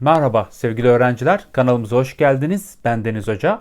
Merhaba sevgili öğrenciler, kanalımıza hoş geldiniz. Ben Deniz Hoca.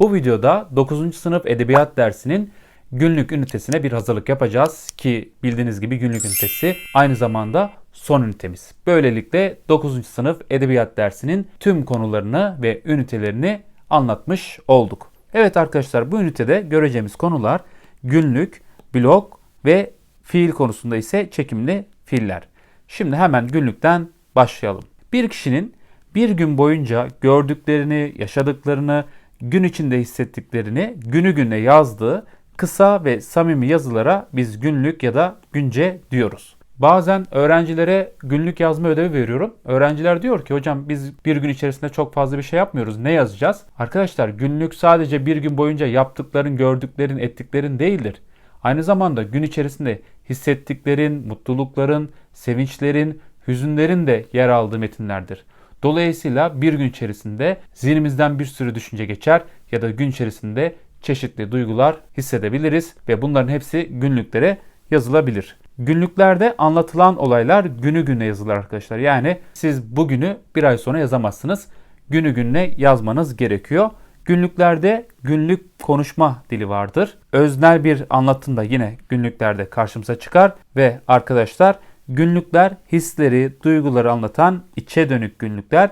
Bu videoda 9. sınıf edebiyat dersinin günlük ünitesine bir hazırlık yapacağız ki bildiğiniz gibi günlük ünitesi aynı zamanda son ünitemiz. Böylelikle 9. sınıf edebiyat dersinin tüm konularını ve ünitelerini anlatmış olduk. Evet arkadaşlar bu ünitede göreceğimiz konular günlük, blok ve fiil konusunda ise çekimli fiiller. Şimdi hemen günlükten başlayalım. Bir kişinin bir gün boyunca gördüklerini, yaşadıklarını, gün içinde hissettiklerini günü güne yazdığı kısa ve samimi yazılara biz günlük ya da günce diyoruz. Bazen öğrencilere günlük yazma ödevi veriyorum. Öğrenciler diyor ki hocam biz bir gün içerisinde çok fazla bir şey yapmıyoruz. Ne yazacağız? Arkadaşlar günlük sadece bir gün boyunca yaptıkların, gördüklerin, ettiklerin değildir. Aynı zamanda gün içerisinde hissettiklerin, mutlulukların, sevinçlerin, hüzünlerin de yer aldığı metinlerdir. Dolayısıyla bir gün içerisinde zihnimizden bir sürü düşünce geçer ya da gün içerisinde çeşitli duygular hissedebiliriz ve bunların hepsi günlüklere yazılabilir. Günlüklerde anlatılan olaylar günü güne yazılır arkadaşlar. Yani siz bugünü bir ay sonra yazamazsınız. Günü gününe yazmanız gerekiyor. Günlüklerde günlük konuşma dili vardır. Öznel bir anlatım da yine günlüklerde karşımıza çıkar ve arkadaşlar günlükler hisleri, duyguları anlatan içe dönük günlükler,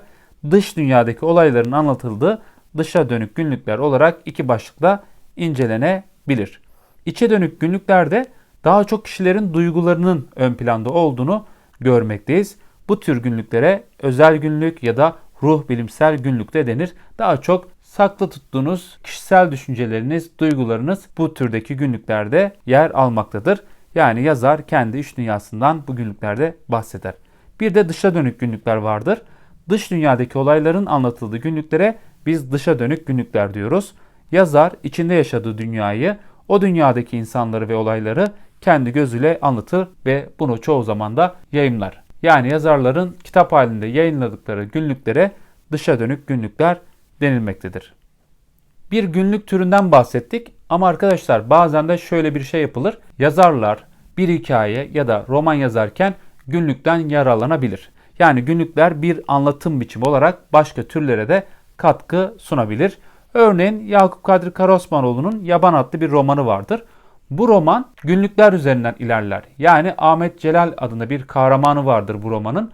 dış dünyadaki olayların anlatıldığı dışa dönük günlükler olarak iki başlıkla incelenebilir. İçe dönük günlüklerde daha çok kişilerin duygularının ön planda olduğunu görmekteyiz. Bu tür günlüklere özel günlük ya da ruh bilimsel günlük de denir. Daha çok saklı tuttuğunuz kişisel düşünceleriniz, duygularınız bu türdeki günlüklerde yer almaktadır. Yani yazar kendi iç dünyasından bu günlüklerde bahseder. Bir de dışa dönük günlükler vardır. Dış dünyadaki olayların anlatıldığı günlüklere biz dışa dönük günlükler diyoruz. Yazar içinde yaşadığı dünyayı, o dünyadaki insanları ve olayları kendi gözüyle anlatır ve bunu çoğu zaman da yayımlar. Yani yazarların kitap halinde yayınladıkları günlüklere dışa dönük günlükler denilmektedir. Bir günlük türünden bahsettik ama arkadaşlar bazen de şöyle bir şey yapılır. Yazarlar bir hikaye ya da roman yazarken günlükten yararlanabilir. Yani günlükler bir anlatım biçimi olarak başka türlere de katkı sunabilir. Örneğin Yakup Kadri Karaosmanoğlu'nun Yaban adlı bir romanı vardır. Bu roman günlükler üzerinden ilerler. Yani Ahmet Celal adında bir kahramanı vardır bu romanın.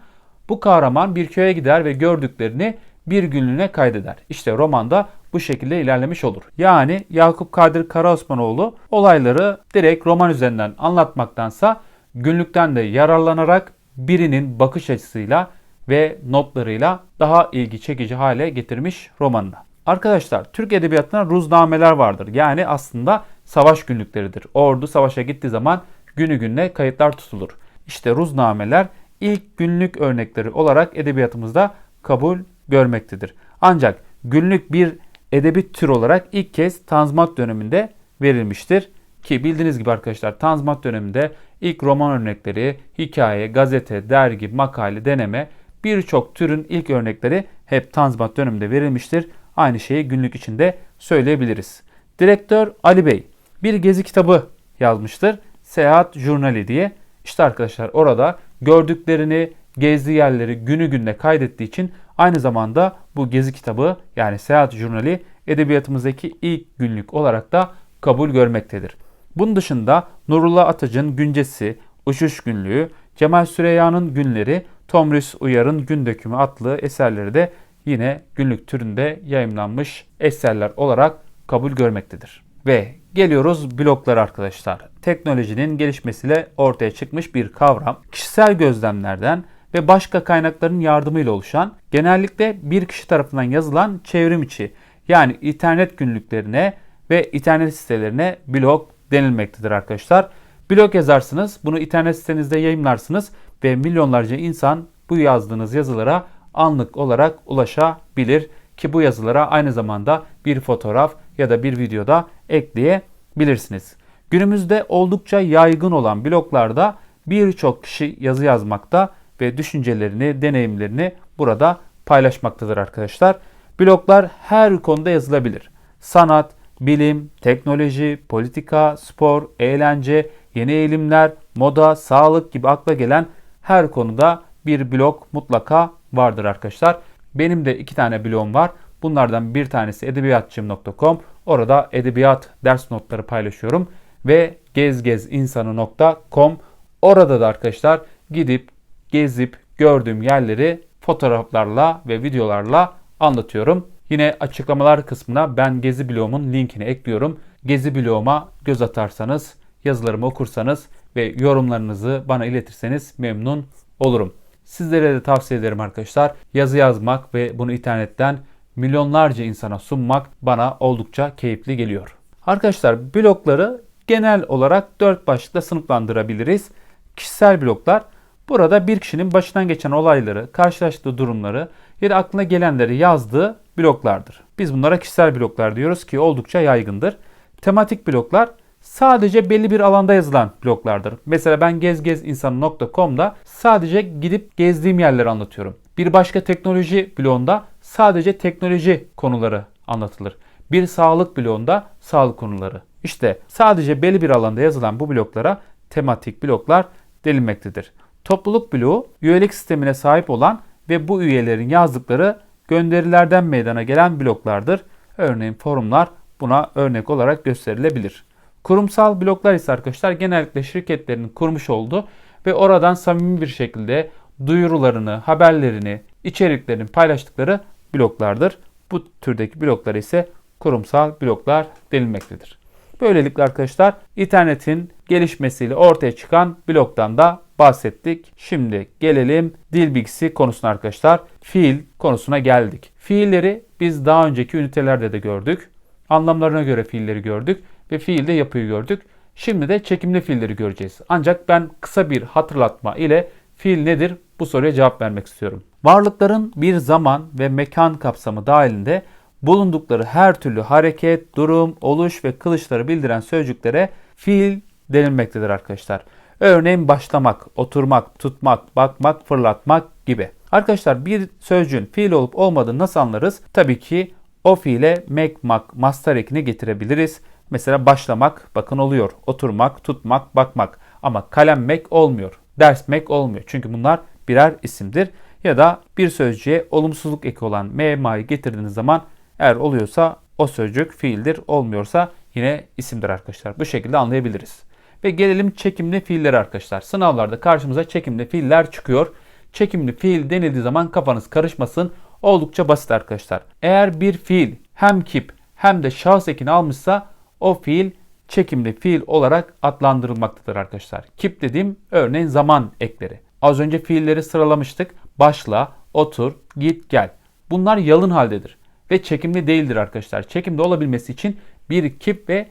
Bu kahraman bir köye gider ve gördüklerini bir günlüğüne kaydeder. İşte romanda bu şekilde ilerlemiş olur. Yani Yakup Kadir Karaosmanoğlu olayları direkt roman üzerinden anlatmaktansa günlükten de yararlanarak birinin bakış açısıyla ve notlarıyla daha ilgi çekici hale getirmiş romanını. Arkadaşlar Türk Edebiyatı'nda ruznameler vardır. Yani aslında savaş günlükleridir. Ordu savaşa gittiği zaman günü gününe kayıtlar tutulur. İşte ruznameler ilk günlük örnekleri olarak edebiyatımızda kabul görmektedir. Ancak günlük bir edebi tür olarak ilk kez Tanzimat döneminde verilmiştir. Ki bildiğiniz gibi arkadaşlar Tanzimat döneminde ilk roman örnekleri, hikaye, gazete, dergi, makale, deneme birçok türün ilk örnekleri hep Tanzimat döneminde verilmiştir. Aynı şeyi günlük içinde söyleyebiliriz. Direktör Ali Bey bir gezi kitabı yazmıştır. Seyahat Jurnali diye. İşte arkadaşlar orada gördüklerini, gezdiği yerleri günü gününe kaydettiği için aynı zamanda bu gezi kitabı yani Seyahat Jurnali edebiyatımızdaki ilk günlük olarak da kabul görmektedir. Bunun dışında Nurullah Atac'ın Güncesi, Uçuş Günlüğü, Cemal Süreyya'nın Günleri, Tomris Uyar'ın Gün Dökümü adlı eserleri de yine günlük türünde yayımlanmış eserler olarak kabul görmektedir. Ve geliyoruz bloklar arkadaşlar. Teknolojinin gelişmesiyle ortaya çıkmış bir kavram. Kişisel gözlemlerden ve başka kaynakların yardımıyla oluşan, genellikle bir kişi tarafından yazılan çevrim içi yani internet günlüklerine ve internet sitelerine blog denilmektedir arkadaşlar. Blog yazarsınız, bunu internet sitenizde yayınlarsınız ve milyonlarca insan bu yazdığınız yazılara anlık olarak ulaşabilir ki bu yazılara aynı zamanda bir fotoğraf ya da bir videoda ekleyebilirsiniz. Günümüzde oldukça yaygın olan bloglarda birçok kişi yazı yazmakta ve düşüncelerini, deneyimlerini burada paylaşmaktadır arkadaşlar. Bloglar her konuda yazılabilir. Sanat, bilim, teknoloji, politika, spor, eğlence, yeni eğilimler, moda, sağlık gibi akla gelen her konuda bir blog mutlaka vardır arkadaşlar. Benim de iki tane blogum var. Bunlardan bir tanesi edebiyatçım.com. Orada edebiyat ders notları paylaşıyorum. Ve gezgezinsanı.com. Orada da arkadaşlar gidip gezip gördüğüm yerleri fotoğraflarla ve videolarla anlatıyorum. Yine açıklamalar kısmına ben Gezi blogumun linkini ekliyorum. Gezi bloguma göz atarsanız, yazılarımı okursanız ve yorumlarınızı bana iletirseniz memnun olurum. Sizlere de tavsiye ederim arkadaşlar. Yazı yazmak ve bunu internetten milyonlarca insana sunmak bana oldukça keyifli geliyor. Arkadaşlar blokları genel olarak dört başlıkta sınıflandırabiliriz. Kişisel bloklar burada bir kişinin başından geçen olayları, karşılaştığı durumları ya da aklına gelenleri yazdığı bloklardır. Biz bunlara kişisel bloklar diyoruz ki oldukça yaygındır. Tematik bloklar sadece belli bir alanda yazılan bloklardır. Mesela ben gezgezinsanı.com'da sadece gidip gezdiğim yerleri anlatıyorum. Bir başka teknoloji bloğunda sadece teknoloji konuları anlatılır. Bir sağlık bloğunda sağlık konuları. İşte sadece belli bir alanda yazılan bu bloklara tematik bloklar denilmektedir. Topluluk bloğu üyelik sistemine sahip olan ve bu üyelerin yazdıkları gönderilerden meydana gelen bloklardır. Örneğin forumlar buna örnek olarak gösterilebilir. Kurumsal bloklar ise arkadaşlar genellikle şirketlerin kurmuş olduğu ve oradan samimi bir şekilde duyurularını, haberlerini, içeriklerini paylaştıkları bloklardır. Bu türdeki bloklar ise kurumsal bloklar denilmektedir. Böylelikle arkadaşlar internetin gelişmesiyle ortaya çıkan bloktan da bahsettik. Şimdi gelelim dil bilgisi konusuna arkadaşlar. Fiil konusuna geldik. Fiilleri biz daha önceki ünitelerde de gördük. Anlamlarına göre fiilleri gördük ve fiilde yapıyı gördük. Şimdi de çekimli fiilleri göreceğiz. Ancak ben kısa bir hatırlatma ile fiil nedir bu soruya cevap vermek istiyorum. Varlıkların bir zaman ve mekan kapsamı dahilinde bulundukları her türlü hareket, durum, oluş ve kılışları bildiren sözcüklere fiil denilmektedir arkadaşlar. Örneğin başlamak, oturmak, tutmak, bakmak, fırlatmak gibi. Arkadaşlar bir sözcüğün fiil olup olmadığını nasıl anlarız? Tabii ki o fiile make, mak, master ekini getirebiliriz. Mesela başlamak bakın oluyor. Oturmak, tutmak, bakmak. Ama kalemmek olmuyor. Dersmek olmuyor. Çünkü bunlar birer isimdir. Ya da bir sözcüğe olumsuzluk eki olan me, ma'yı getirdiğiniz zaman eğer oluyorsa o sözcük fiildir. Olmuyorsa yine isimdir arkadaşlar. Bu şekilde anlayabiliriz. Ve gelelim çekimli fiillere arkadaşlar. Sınavlarda karşımıza çekimli fiiller çıkıyor. Çekimli fiil denildiği zaman kafanız karışmasın. Oldukça basit arkadaşlar. Eğer bir fiil hem kip hem de şahıs ekini almışsa o fiil çekimli fiil olarak adlandırılmaktadır arkadaşlar. Kip dediğim örneğin zaman ekleri. Az önce fiilleri sıralamıştık. Başla, otur, git, gel. Bunlar yalın haldedir ve çekimli değildir arkadaşlar. Çekimli olabilmesi için bir kip ve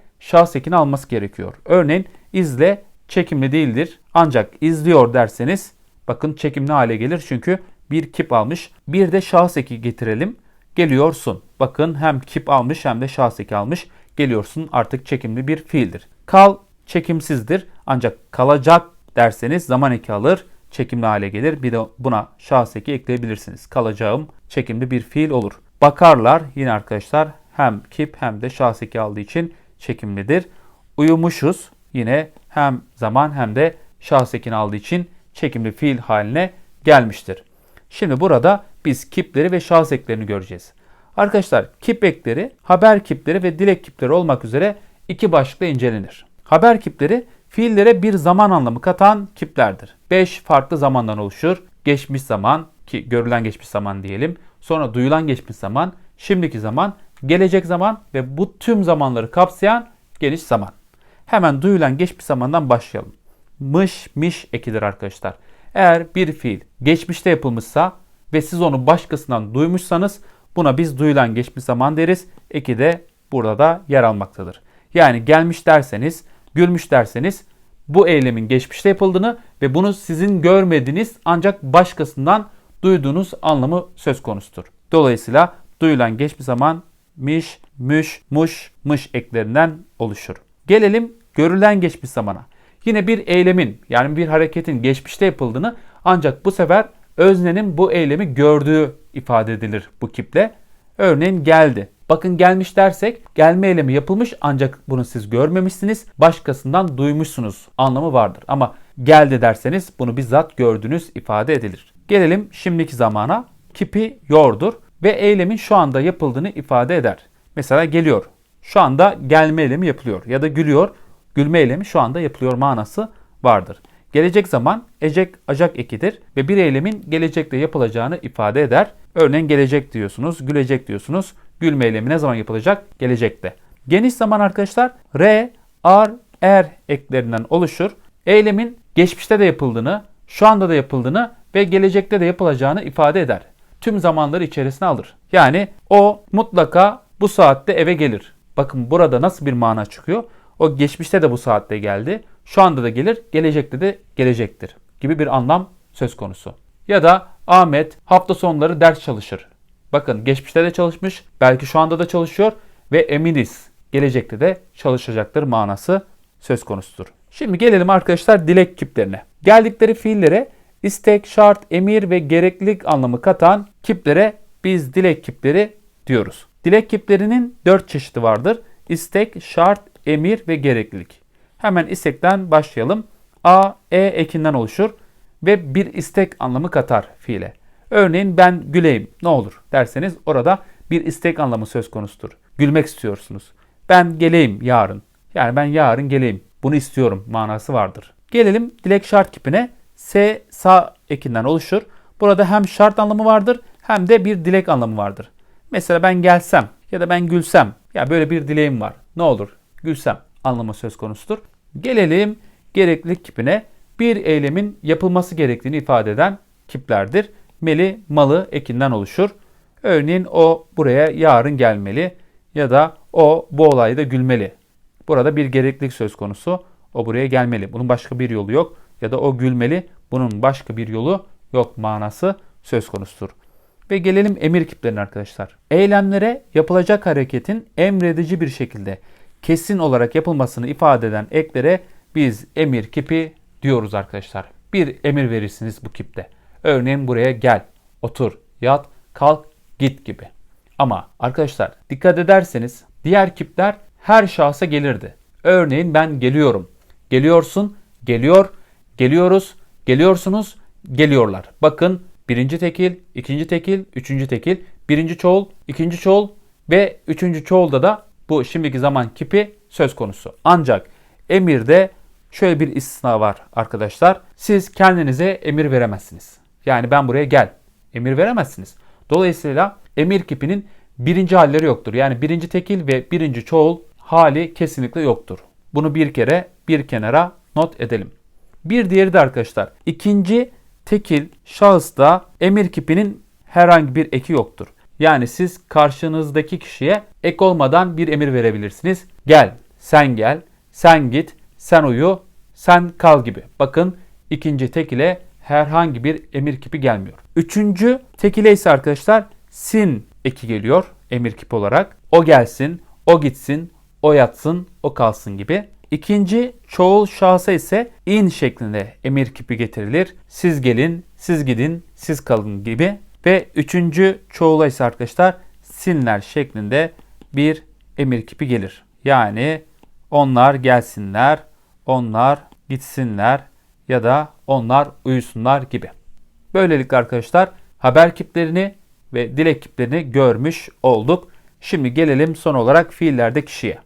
ekini alması gerekiyor. Örneğin izle çekimli değildir. Ancak izliyor derseniz bakın çekimli hale gelir çünkü bir kip almış. Bir de şahıs getirelim. Geliyorsun. Bakın hem kip almış hem de şahıs almış. Geliyorsun artık çekimli bir fiildir. Kal çekimsizdir. Ancak kalacak derseniz zaman eki alır. Çekimli hale gelir. Bir de buna şahıs ekleyebilirsiniz. Kalacağım çekimli bir fiil olur. Bakarlar yine arkadaşlar hem kip hem de şahıs aldığı için çekimlidir. Uyumuşuz yine hem zaman hem de şahıs ekini aldığı için çekimli fiil haline gelmiştir. Şimdi burada biz kipleri ve şahıs eklerini göreceğiz. Arkadaşlar kip ekleri, haber kipleri ve dilek kipleri olmak üzere iki başlıkla incelenir. Haber kipleri fiillere bir zaman anlamı katan kiplerdir. 5 farklı zamandan oluşur. Geçmiş zaman ki görülen geçmiş zaman diyelim. Sonra duyulan geçmiş zaman, şimdiki zaman, gelecek zaman ve bu tüm zamanları kapsayan geniş zaman. Hemen duyulan geçmiş zamandan başlayalım. Mış, miş ekidir arkadaşlar. Eğer bir fiil geçmişte yapılmışsa ve siz onu başkasından duymuşsanız buna biz duyulan geçmiş zaman deriz. Eki de burada da yer almaktadır. Yani gelmiş derseniz, gülmüş derseniz bu eylemin geçmişte yapıldığını ve bunu sizin görmediğiniz ancak başkasından duyduğunuz anlamı söz konusudur. Dolayısıyla duyulan geçmiş zaman miş, müş, muş, mış eklerinden oluşur. Gelelim görülen geçmiş zamana. Yine bir eylemin yani bir hareketin geçmişte yapıldığını ancak bu sefer öznenin bu eylemi gördüğü ifade edilir bu kiple. Örneğin geldi. Bakın gelmiş dersek gelme eylemi yapılmış ancak bunu siz görmemişsiniz. Başkasından duymuşsunuz anlamı vardır. Ama geldi derseniz bunu bizzat gördüğünüz ifade edilir. Gelelim şimdiki zamana. kipi yordur ve eylemin şu anda yapıldığını ifade eder. Mesela geliyor. Şu anda gelme eylemi yapılıyor ya da gülüyor. Gülme eylemi şu anda yapılıyor manası vardır. Gelecek zaman ecek acak ekidir ve bir eylemin gelecekte yapılacağını ifade eder. Örneğin gelecek diyorsunuz, gülecek diyorsunuz. Gülme eylemi ne zaman yapılacak? Gelecekte. Geniş zaman arkadaşlar re, ar, er eklerinden oluşur. Eylemin geçmişte de yapıldığını, şu anda da yapıldığını ve gelecekte de yapılacağını ifade eder. Tüm zamanları içerisine alır. Yani o mutlaka bu saatte eve gelir. Bakın burada nasıl bir mana çıkıyor? O geçmişte de bu saatte geldi. Şu anda da gelir, gelecekte de gelecektir gibi bir anlam söz konusu. Ya da Ahmet hafta sonları ders çalışır. Bakın geçmişte de çalışmış, belki şu anda da çalışıyor ve eminiz gelecekte de çalışacaktır manası söz konusudur. Şimdi gelelim arkadaşlar dilek kiplerine. Geldikleri fiillere istek, şart, emir ve gereklilik anlamı katan kiplere biz dilek kipleri diyoruz. Dilek kiplerinin dört çeşidi vardır. İstek, şart, emir ve gereklilik. Hemen istekten başlayalım. A, E ekinden oluşur ve bir istek anlamı katar fiile. Örneğin ben güleyim ne olur derseniz orada bir istek anlamı söz konusudur. Gülmek istiyorsunuz. Ben geleyim yarın. Yani ben yarın geleyim. Bunu istiyorum manası vardır. Gelelim dilek şart kipine. S sa ekinden oluşur. Burada hem şart anlamı vardır hem de bir dilek anlamı vardır. Mesela ben gelsem ya da ben gülsem ya böyle bir dileğim var. Ne olur gülsem anlamı söz konusudur. Gelelim gereklilik kipine. Bir eylemin yapılması gerektiğini ifade eden kiplerdir. Meli, malı ekinden oluşur. Örneğin o buraya yarın gelmeli ya da o bu olayda gülmeli. Burada bir gereklilik söz konusu. O buraya gelmeli. Bunun başka bir yolu yok. Ya da o gülmeli. Bunun başka bir yolu yok manası söz konusudur. Ve gelelim emir kiplerine arkadaşlar. Eylemlere yapılacak hareketin emredici bir şekilde kesin olarak yapılmasını ifade eden eklere biz emir kipi diyoruz arkadaşlar. Bir emir verirsiniz bu kipte. Örneğin buraya gel, otur, yat, kalk, git gibi. Ama arkadaşlar dikkat ederseniz diğer kipler her şahsa gelirdi. Örneğin ben geliyorum, geliyorsun, geliyor, geliyoruz, geliyorsunuz, geliyorlar. Bakın birinci tekil, ikinci tekil, üçüncü tekil, birinci çoğul, ikinci çoğul ve üçüncü çoğulda da bu şimdiki zaman kipi söz konusu. Ancak emirde şöyle bir istisna var arkadaşlar. Siz kendinize emir veremezsiniz. Yani ben buraya gel. Emir veremezsiniz. Dolayısıyla emir kipinin birinci halleri yoktur. Yani birinci tekil ve birinci çoğul hali kesinlikle yoktur. Bunu bir kere bir kenara not edelim. Bir diğeri de arkadaşlar ikinci tekil şahısta emir kipinin herhangi bir eki yoktur. Yani siz karşınızdaki kişiye ek olmadan bir emir verebilirsiniz. Gel, sen gel, sen git, sen uyu, sen kal gibi. Bakın ikinci tekile herhangi bir emir kipi gelmiyor. Üçüncü tekile ise arkadaşlar sin eki geliyor emir kipi olarak. O gelsin, o gitsin, o yatsın, o kalsın gibi. İkinci çoğul şahsa ise in şeklinde emir kipi getirilir. Siz gelin, siz gidin, siz kalın gibi. Ve üçüncü çoğula ise arkadaşlar sinler şeklinde bir emir kipi gelir. Yani onlar gelsinler, onlar gitsinler ya da onlar uyusunlar gibi. Böylelikle arkadaşlar haber kiplerini ve dilek kiplerini görmüş olduk. Şimdi gelelim son olarak fiillerde kişiye.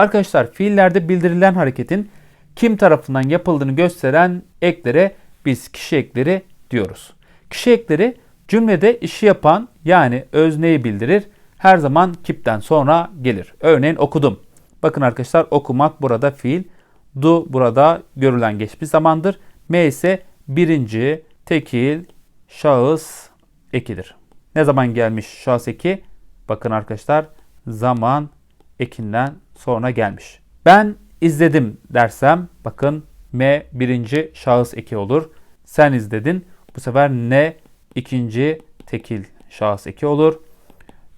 Arkadaşlar fiillerde bildirilen hareketin kim tarafından yapıldığını gösteren eklere biz kişi ekleri diyoruz. Kişi ekleri cümlede işi yapan yani özneyi bildirir. Her zaman kipten sonra gelir. Örneğin okudum. Bakın arkadaşlar okumak burada fiil. Du burada görülen geçmiş zamandır. M ise birinci tekil şahıs ekidir. Ne zaman gelmiş şahıs eki? Bakın arkadaşlar zaman ekinden sonra gelmiş. Ben izledim dersem bakın M birinci şahıs eki olur. Sen izledin. Bu sefer ne ikinci tekil şahıs eki olur.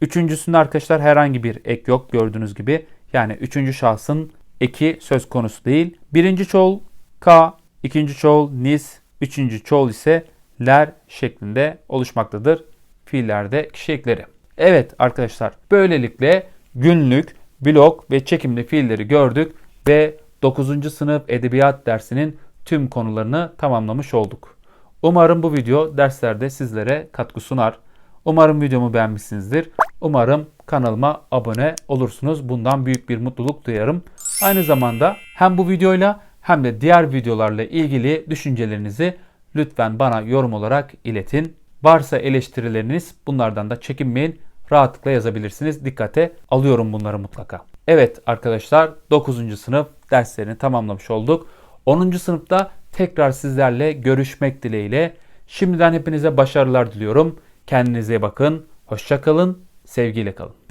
Üçüncüsünde arkadaşlar herhangi bir ek yok gördüğünüz gibi. Yani üçüncü şahsın eki söz konusu değil. Birinci çoğul K, ikinci çoğul nis, üçüncü çoğul ise ler şeklinde oluşmaktadır fiillerde kişi ekleri. Evet arkadaşlar böylelikle günlük, blok ve çekimli fiilleri gördük ve 9. sınıf edebiyat dersinin tüm konularını tamamlamış olduk. Umarım bu video derslerde sizlere katkı sunar. Umarım videomu beğenmişsinizdir. Umarım kanalıma abone olursunuz. Bundan büyük bir mutluluk duyarım. Aynı zamanda hem bu videoyla hem de diğer videolarla ilgili düşüncelerinizi lütfen bana yorum olarak iletin. Varsa eleştirileriniz bunlardan da çekinmeyin. Rahatlıkla yazabilirsiniz. Dikkate alıyorum bunları mutlaka. Evet arkadaşlar 9. sınıf derslerini tamamlamış olduk. 10. sınıfta tekrar sizlerle görüşmek dileğiyle. Şimdiden hepinize başarılar diliyorum. Kendinize bakın. Hoşça kalın. Sevgiyle kalın.